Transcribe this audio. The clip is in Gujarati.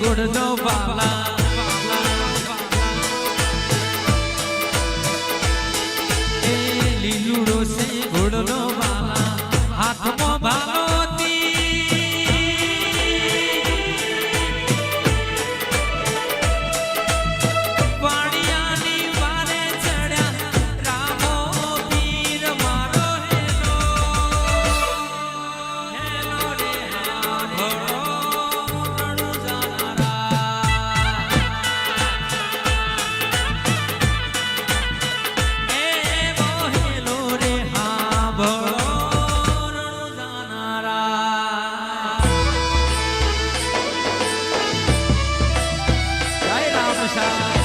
ગુણનો વાલા લીલુડો સે ગુણનો 四杀。